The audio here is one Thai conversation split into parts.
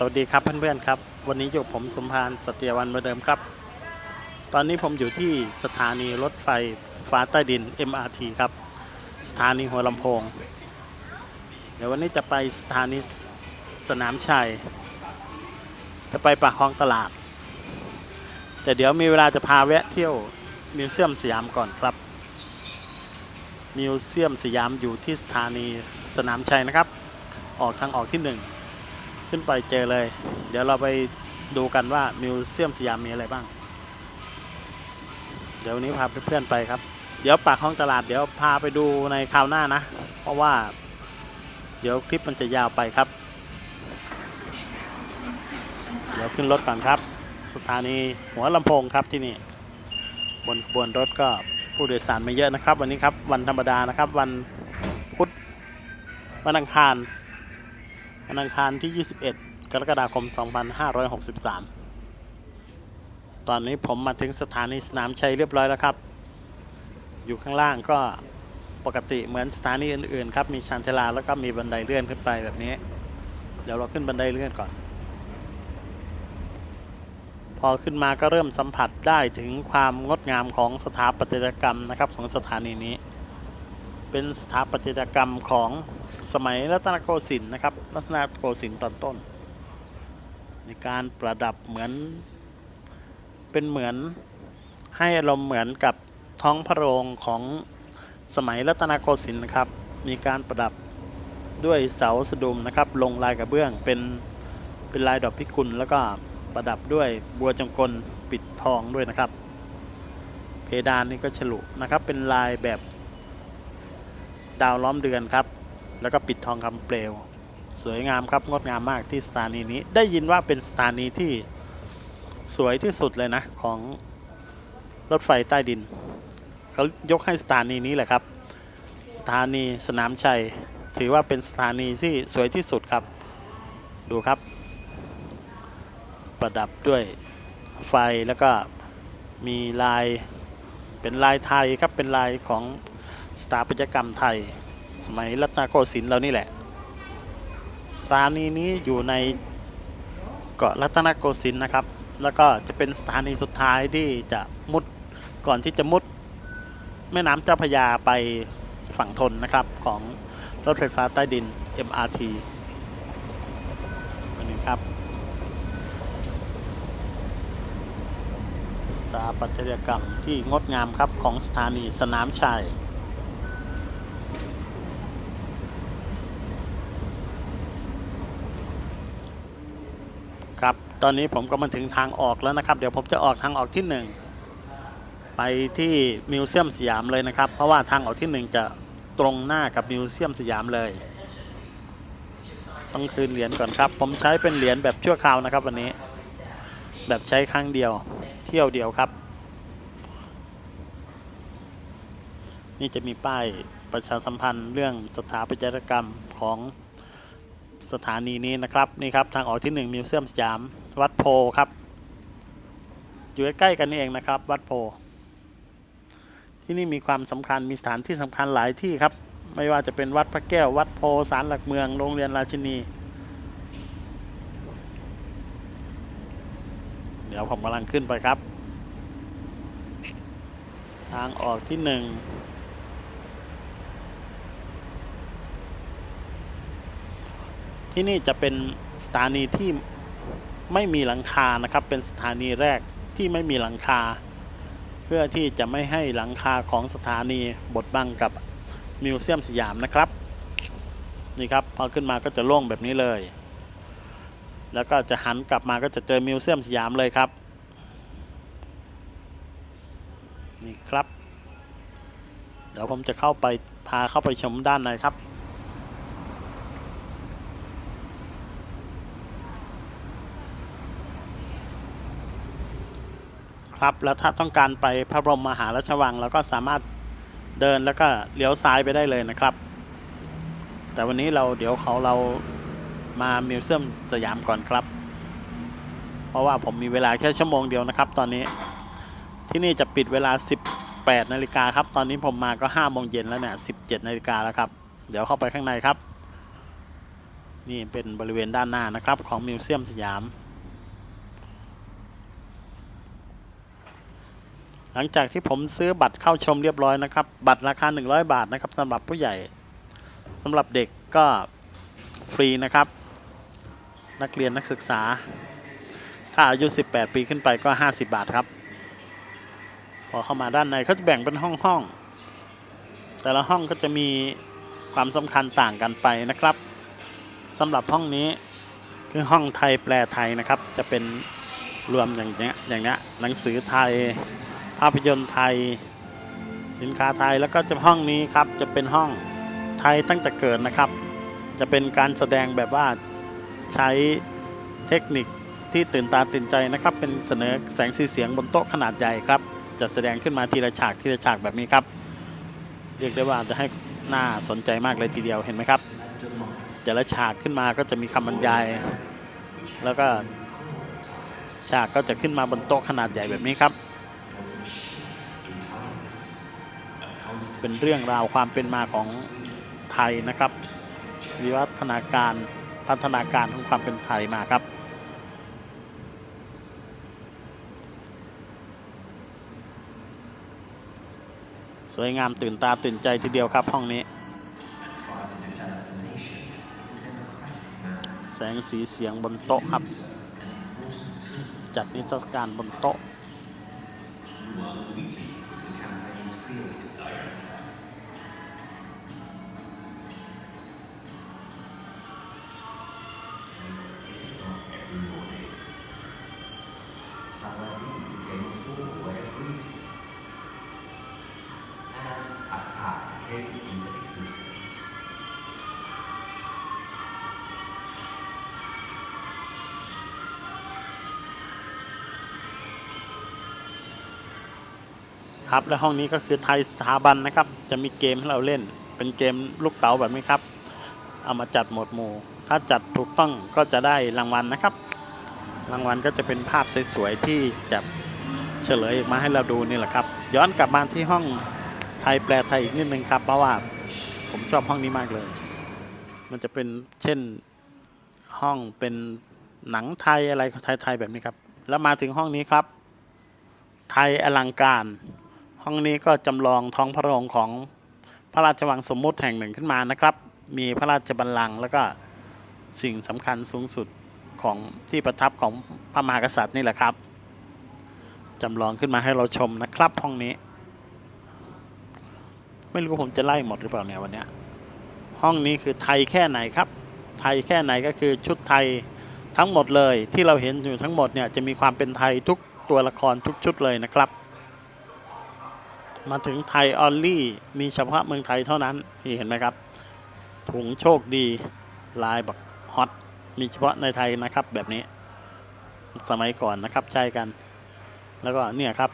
สวัสดีครับเพื่อนๆครับ วันนี้อยู่ผมสมพานสเตียวันเหมือนเดิมครับ ตอนนี้ผมอยู่ที่สถานีรถไฟฟ้าใต้ดิน MRT ครับ สถานีหัวลำโพง เดี๋ยววันนี้จะไปสถานีสนามชัย จะไปปากคลองตลาด แต่เดี๋ยวมีเวลาจะพาแวะเที่ยวมิวเซียมสยามก่อนครับ มิวเซียมสยามอยู่ที่สถานีสนามชัยนะครับ ออกทางออกที่หนึ่ง ขึ้นไปเจอเลย เดี๋ยวเราไปดูกันว่ามิวเซียมสยามมีอะไรบ้าง เดี๋ยววันนี้พาเพื่อนๆไปครับ เดี๋ยวปากห้องตลาดเดี๋ยวพาไปดูในคราวหน้านะ เพราะว่า เดี๋ยวคลิปมันจะยาวไปครับ เดี๋ยวขึ้นรถก่อนครับ สถานีหัวลำโพงครับที่นี่ บนบนรถก็ผู้โดยสารไม่เยอะนะครับ วันนี้ครับวันธรรมดานะครับ วันพุธวันอังคาร วันอังคารที่ 21 กรกฎาคม 2563 ตอนนี้ผมมาถึงสถานีสนามชัยเรียบร้อยแล้วครับ อยู่ข้างล่างก็ปกติเหมือนสถานีอื่นๆครับ มีชานชาลาแล้วก็มีบันไดเลื่อนขึ้นไปแบบนี้ เดี๋ยวเราขึ้นบันไดเลื่อนก่อน พอขึ้นมาก็เริ่มสัมผัสได้ถึงความงดงามของสถาปัตยกรรมนะครับของสถานีนี้ เป็นสถาปัตยกรรมของสมัยรัตนโกสินทร์นะครับ รัตนโกสินทร์ตอนต้น ในการประดับเหมือน เป็นเหมือนให้อารมณ์เหมือนกับท้องพระโรงของสมัยรัตนโกสินทร์นะครับ มีการประดับด้วยเสาสะดุมนะครับ ลงลายกระเบื้องเป็นเป็นลายดอกพิกุล แล้วก็ประดับด้วยบัวจงกลปิดทองด้วยนะครับ เพดานนี่ก็ฉลุนะครับ เป็นลายแบบ ดาวล้อมเดือนครับ แล้วก็ปิดทองคำเปลว สวยงามครับงดงามมากที่สถานีนี้ ได้ยินว่าเป็นสถานีที่สวยที่สุดเลยนะ ของรถไฟใต้ดินเขายกให้สถานีนี้แหละครับ สถานีสนามชัย ถือว่าเป็นสถานีที่สวยที่สุดครับ ดูครับ ประดับด้วยไฟแล้วก็มีลายเป็นลายไทยครับเป็นลายของ สถาปัตยกรรมไทย สมัยรัตนโกสินทร์เรานี่แหละสถานีนี้อยู่ในเกาะรัตนโกสินทร์นะครับ แล้วก็จะเป็นสถานีสุดท้ายที่จะมุดก่อนที่จะมุดแม่น้ำเจ้าพยาไปฝั่งทนนะครับของรถไฟฟ้าใต้ดิน MRT อันนี้ครับ สถาปัตยกรรมที่งดงามครับของสถานีสนามชัย ครับ ตอนนี้ผมก็มาถึงทางออกแล้วนะครับ เดี๋ยวผมจะออกทางออกที่ 1 ไปที่มิวเซียมสยามเลยนะครับ เพราะว่าทางออกที่ 1 จะตรงหน้ากับมิวเซียมสยามเลย ต้องคืนเหรียญก่อนครับ ผมใช้เป็นเหรียญแบบชั่วคราวนะครับ วันนี้แบบใช้ครั้งเดียวเที่ยวเดียวครับ นี่จะมีป้ายประชาสัมพันธ์เรื่องสถาปัตยกรรมของสถานีนี้นะครับ นี่ครับ ทางออกที่ 1 มิวเซียมสยาม วัดโพครับ อยู่ใกล้ๆกันนี่เองนะครับ วัดโพ ที่นี่มีความสำคัญมีสถานที่สำคัญหลายที่ครับ ไม่ว่าจะเป็นวัดพระแก้ววัดโพศาลหลักเมืองโรงเรียนราชินี เดี๋ยวผมกำลังขึ้นไปครับ ทางออกที่หนึ่งที่นี่จะเป็นสถานีที่ ไม่มีหลังคานะครับ เป็นสถานีแรกที่ไม่มีหลังคา เพื่อที่จะไม่ให้หลังคาของสถานีบดบังกับมิวเซียมสยามนะครับ นี่ครับพอขึ้นมาก็จะโล่งแบบนี้เลย แล้วก็จะหันกลับมาก็จะเจอมิวเซียมสยามเลยครับนี่ครับ เดี๋ยวผมจะเข้าไปพาเข้าไปชมด้านในครับ ครับ แล้วถ้าต้องการไปพระบรมมหาราชวังเราก็สามารถเดินแล้วก็เลี้ยวซ้ายไปได้เลยนะครับ แต่วันนี้เราเดี๋ยวเขาเรามามิวเซียมสยามก่อนครับ เพราะว่าผมมีเวลาแค่ชั่วโมงเดียวนะครับ ตอนนี้ที่นี่จะปิดเวลา 18นาฬิกาครับ ตอนนี้ผมมาก็5โมงเย็นแล้วเนี่ย17นาฬิกาแล้วครับ เดี๋ยวเข้าไปข้างในครับ นี่เป็นบริเวณด้านหน้านะครับของมิวเซียมสยาม หลังจากที่ผมซื้อบัตรเข้าชมเรียบร้อยนะครับ บัตรราคา 100 บาทนะครับสำหรับผู้ใหญ่สำหรับเด็กก็ฟรีนะครับ นักเรียนนักศึกษา ถ้าอายุ 18 ปีขึ้นไปก็ 50 บาทครับ พอเข้ามาด้านในเขาจะแบ่งเป็นห้องห้องแต่ละห้องก็จะมีความสำคัญต่างกันไปนะครับสำหรับห้องนี้คือห้องไทยแปลไทยนะครับ จะเป็นรวมอย่างเนี้ยอย่างเนี้ยหนังสือไทย ภาพยนตร์ไทย สินค้าไทยแล้วก็จะห้องนี้ครับจะเป็นห้องไทยตั้งแต่เกิดนะครับ จะเป็นการแสดงแบบว่าใช้เทคนิคที่ตื่นตาตื่นใจนะครับ เป็นเสนอแสงสีเสียงบนโต๊ะขนาดใหญ่ครับจะแสดงขึ้นมาทีละฉากทีละฉากแบบนี้ครับ เรียกได้ว่าจะให้น่าสนใจมากเลยทีเดียวเห็นไหมครับแต่ละฉากขึ้นมาก็จะมีคำบรรยาย แล้วก็ฉากก็จะขึ้นมาบนโต๊ะขนาดใหญ่แบบนี้ครับ เป็นเรื่องราวความเป็นมาของไทยนะครับ วิวัฒนาการพัฒนาการของความเป็นไทยมาครับสวยงามตื่นตาตื่นใจทีเดียวครับห้องนี้ แสงสีเสียงบนโต๊ะครับ จัดนิทรรศการบนโต๊ะ came into existence. ครับและห้องนี้ก็คือไทยสถาบันนะครับ จะมีเกมให้เราเล่น เป็นเกมลูกเต๋าแบบนี้ครับ เอามาจัดหมวดหมู่ ถ้าจัดถูกต้องก็จะได้รางวัลนะครับ รางวัลก็จะเป็นภาพสวยๆที่จะเฉลยมาให้เราดูนี่แหละครับ ย้อนกลับมาที่ห้อง ยแปลไทยอีกนิดนึงครับ เพราะว่าผมชอบห้องนี้มากเลย มันจะเป็นเช่นห้องเป็นหนังไทยอะไรไทยๆแบบนี้ครับ แล้วมาถึงห้องนี้ครับ ไทยอลังการ ห้องนี้ก็จำลองท้องพระโรงของพระราชวังสมมุติแห่งหนึ่งขึ้นมานะครับ มีพระราชบัลลังก์แล้วก็สิ่งสำคัญสูงสุดของที่ประทับของพระมหากษัตริย์นี่แหละครับจำลองขึ้นมาให้เราชมนะครับห้องนี้ ไม่รู้ผมจะไล่หมดหรือเปล่าเนี่ยวันเนี้ยห้องนี้คือไทยแค่ไหนครับ ไทยแค่ไหนก็คือชุดไทยทั้งหมดเลยที่เราเห็นอยู่ทั้งหมดเนี่ยจะมีความเป็นไทยทุกตัวละครทุกชุดเลยนะครับ มาถึงไทยออลลี่มีเฉพาะเมืองไทยเท่านั้นนี่เห็นไหมครับ ถุงโชคดีลายบักฮอตมีเฉพาะในไทยนะครับแบบนี้สมัยก่อนนะครับใช้กัน แล้วก็เนี่ยครับ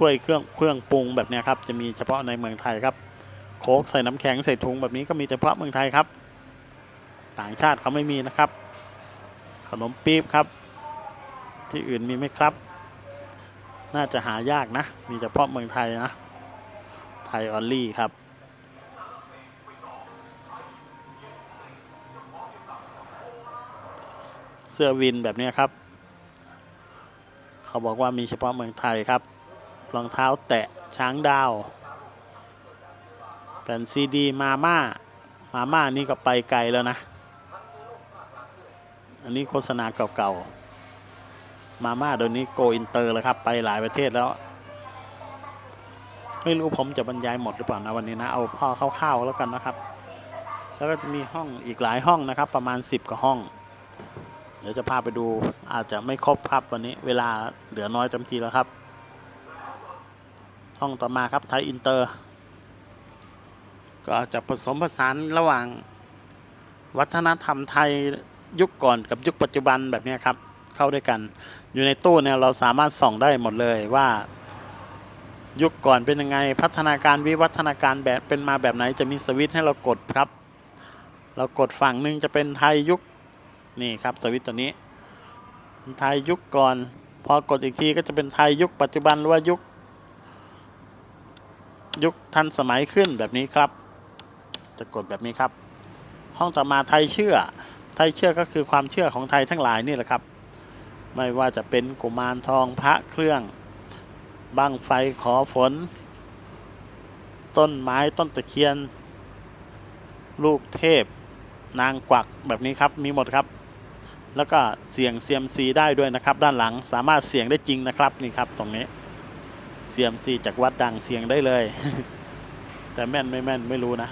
ถ้วยเครื่องเครื่องปรุงแบบนี้ครับจะมีเฉพาะในเมืองไทยครับ โค้กใส่น้ำแข็งใส่ถุงแบบนี้ก็มีเฉพาะเมืองไทยครับ ต่างชาติเขาไม่มีนะครับ ขนมปี๊บครับ ที่อื่นมีไหมครับ น่าจะหายากนะ มีเฉพาะเมืองไทยนะไทยออลลี่ครับเสื้อวินแบบนี้ครับ เขาบอกว่ามีเฉพาะเมืองไทยครับ รองเท้าแตะช้างดาวแผ่นซีดีมาม่า มาม่านี่ก็ไปไกลแล้วนะ อันนี้โฆษณาเก่าๆ มาม่าเดี๋ยวนี้โกอินเตอร์แล้วครับ ไปหลายประเทศแล้ว ไม่รู้ผมจะบรรยายหมดหรือเปล่านะวันนี้นะ เอาพ่อคร่าวๆแล้วกันนะครับ แล้วก็จะมีห้องอีกหลายห้องนะครับ ประมาณ 10กว่าห้อง เดี๋ยวจะพาไปดูอาจจะไม่ครบครับวันนี้ เวลาเหลือน้อยจำทีแล้วครับ ห้องต่อมาครับไทยอินเตอร์ ก็จะผสมผสานระหว่างวัฒนธรรมไทยยุคก่อนกับยุคปัจจุบันแบบนี้ครับ เข้าด้วยกัน อยู่ในตู้เนี่ยเราสามารถส่องได้หมดเลยว่า ยุคก่อนเป็นยังไงพัฒนาการวิวัฒนาการแบบเป็นมาแบบไหนจะมีสวิตให้เรากดครับ เรากดฝั่งหนึ่งจะเป็นไทยยุคนี่ครับสวิตตัวนี้ ไทยยุคก่อน พอกดอีกทีก็จะเป็นไทยยุคปัจจุบันหรือว่ายุค ยุคทันสมัยขึ้นแบบนี้ครับ จะกดแบบนี้ครับ ห้องต่อมาไทยเชื่อ ไทยเชื่อก็คือความเชื่อของไทยทั้งหลายนี่แหละครับ ไม่ว่าจะเป็นกุมารทองพระเครื่องบั้งไฟขอฝน ต้นไม้ต้นตะเคียน ลูกเทพ นางกวักแบบนี้ครับมีหมดครับ แล้วก็เสี่ยงเซียมซีได้ด้วยนะครับ ด้านหลังสามารถเสี่ยงได้จริงนะครับนี่ครับตรงนี้ เซียมซีจากวัดดังเสียงได้เลย แต่แม่นไม่แม่นไม่รู้นะ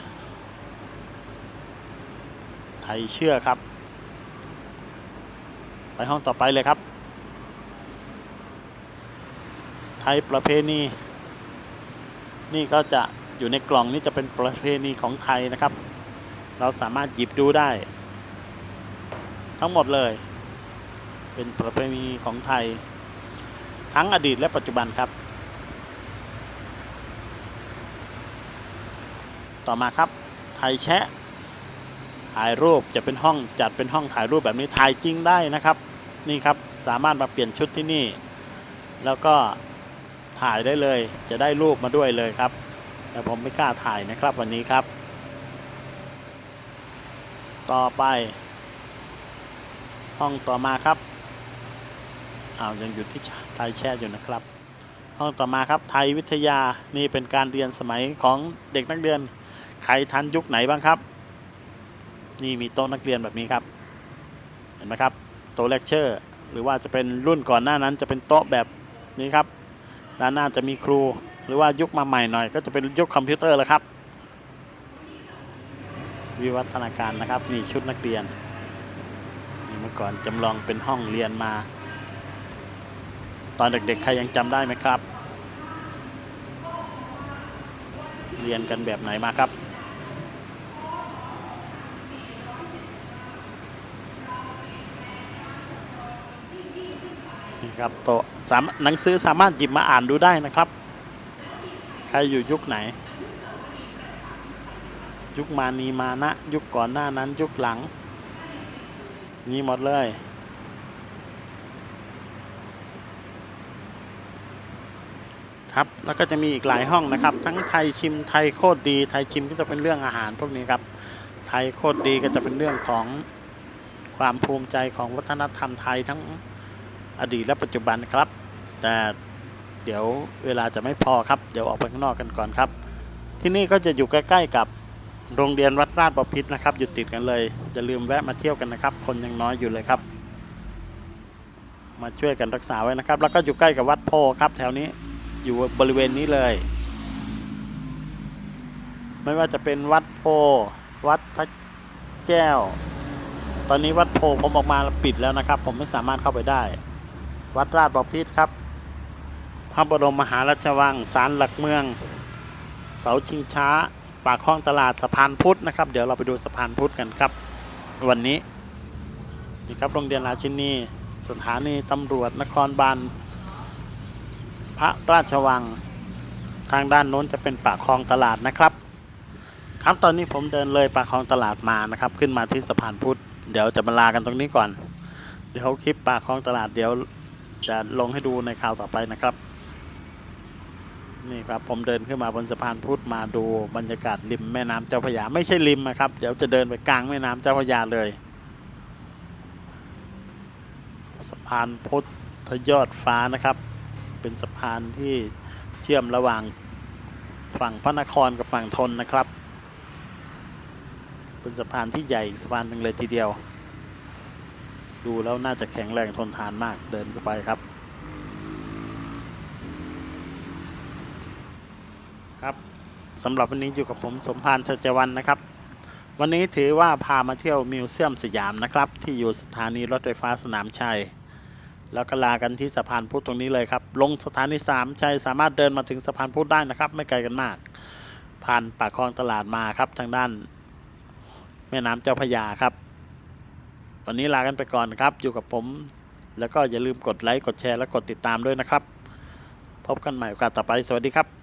ไทยเชื่อครับ ไปห้องต่อไปเลยครับ ไทยประเพณี นี่ก็จะอยู่ในกล่องนี่จะเป็นประเพณีของไทยนะครับ เราสามารถหยิบดูได้ ทั้งหมดเลย เป็นประเพณีของไทย ทั้งอดีตและปัจจุบันครับ ต่อมาครับไทยแชะถ่ายรูปจะเป็นห้องจัดเป็นห้องถ่ายรูปแบบนี้ถ่ายจริงได้นะครับ นี่ครับสามารถมาเปลี่ยนชุดที่นี่ แล้วก็ถ่ายได้เลยจะได้รูปมาด้วยเลยครับ แต่ผมไม่กล้าถ่ายนะครับวันนี้ครับ ต่อไป ห้องต่อมาครับอ้าวยังอยู่ที่ไทยแช่อยู่นะครับ ห้องต่อมาครับไทยวิทยานี่เป็นการเรียนสมัยของเด็กนักเรียน ใครทันยุคไหนบ้างครับ นี่มีโต๊ะนักเรียนแบบนี้ครับ เห็นไหมครับโต๊ะเลคเชอร์ หรือว่าจะเป็นรุ่นก่อนหน้านั้นจะเป็นโต๊ะแบบนี้ครับด้านหน้าจะมีครู หรือว่ายุคมาใหม่หน่อย ก็จะเป็นยุคคอมพิวเตอร์แล้วครับ วิวัฒนาการนะครับนี่ชุดนักเรียนนี่เมื่อก่อนจำลองเป็นห้องเรียนมา ตอนเด็กๆใครยังจำได้ไหมครับ เรียนกันแบบไหนมาครับ นี่ครับโตสามหนังสือสามารถหยิบมาอ่านดูได้นะครับ ใครอยู่ยุคไหน ยุคมานีมานะ ยุคก่อนหน้านั้นยุคหลัง นี่หมดเลยครับแล้วก็จะมีอีกหลายห้องนะครับ ทั้งไทยชิมไทยโคตรดีไทยชิมก็จะเป็นเรื่องอาหารพวกนี้ครับ ไทยโคตรดีก็จะเป็นเรื่องของความภูมิใจของวัฒนธรรมไทยทั้ง อดีตและปัจจุบันครับ แต่เดี๋ยวเวลาจะไม่พอครับ เดี๋ยวออกไปข้างนอกกันก่อนครับ ที่นี่ก็จะอยู่ใกล้ๆกับโรงเรียนวัดราชบพิตรนะครับ อยู่ติดกันเลยอย่าลืมแวะมาเที่ยวกันนะครับ คนยังน้อยอยู่เลยครับ มาช่วยกันรักษาไว้นะครับ แล้วก็อยู่ใกล้กับวัดโพครับ แถวนี้อยู่บริเวณนี้เลย ไม่ว่าจะเป็นวัดโพวัดพระแก้ว ตอนนี้วัดโพผมออกมาปิดแล้วนะครับ ผมไม่สามารถเข้าไปได้ วัดราชบพิตรครับ พระบรมมหาราชวังศาลหลักเมือง เสาชิงช้า ปากคลองตลาดสะพานพุทธนะครับ เดี๋ยวเราไปดูสะพานพุทธกันครับ วันนี้นี่ครับโรงเรียนราชินีสถานีตำรวจนครบาลพระราชวังทางด้านโน้นจะเป็นปากคลองตลาดนะครับ ครับตอนนี้ผมเดินเลยปากคลองตลาดมานะครับ ขึ้นมาที่สะพานพุทธเดี๋ยวจะมาลากันตรงนี้ก่อน เดี๋ยวคลิปปากคลองตลาดเดี๋ยว จะลงให้ดูในข่าวต่อไปนะครับ นี่ครับผมเดินขึ้นมาบนสะพานพุทธมาดูบรรยากาศริมแม่น้ำเจ้าพระยาไม่ใช่ริมนะครับ เดี๋ยวจะเดินไปกลางแม่น้ำเจ้าพระยาเลยสะพานพุทธยอดฟ้านะครับ เป็นสะพานที่เชื่อมระหว่างฝั่งพระนครกับฝั่งทนนะครับ เป็นสะพานที่ใหญ่อีกสะพานหนึ่งเลยทีเดียว ดูแล้วน่าจะแข็งแรงทนทานมากเดินเข้าไปครับครับสำหรับวันนี้อยู่กับผมสมพานชัจวันนะครับ วันนี้ถือว่าพามาเที่ยวมิวเซียมสยามนะครับ ที่อยู่สถานีรถไฟฟ้าสนามชัย แล้วก็ลากันที่สะพานพุทธตรงนี้เลยครับ ลงสถานีสามชัยสามารถเดินมาถึงสะพานพุทธได้นะครับ ไม่ไกลกันมาก ผ่านปากคลองตลาดมาครับทางด้าน แม่น้ำเจ้าพระยาครับ วันนี้ลากันไปก่อนครับ อยู่กับผม แล้วก็อย่าลืมกดไลค์ กดแชร์ และกดติดตามด้วยนะครับ พบกันใหม่โอกาสต่อไป สวัสดีครับ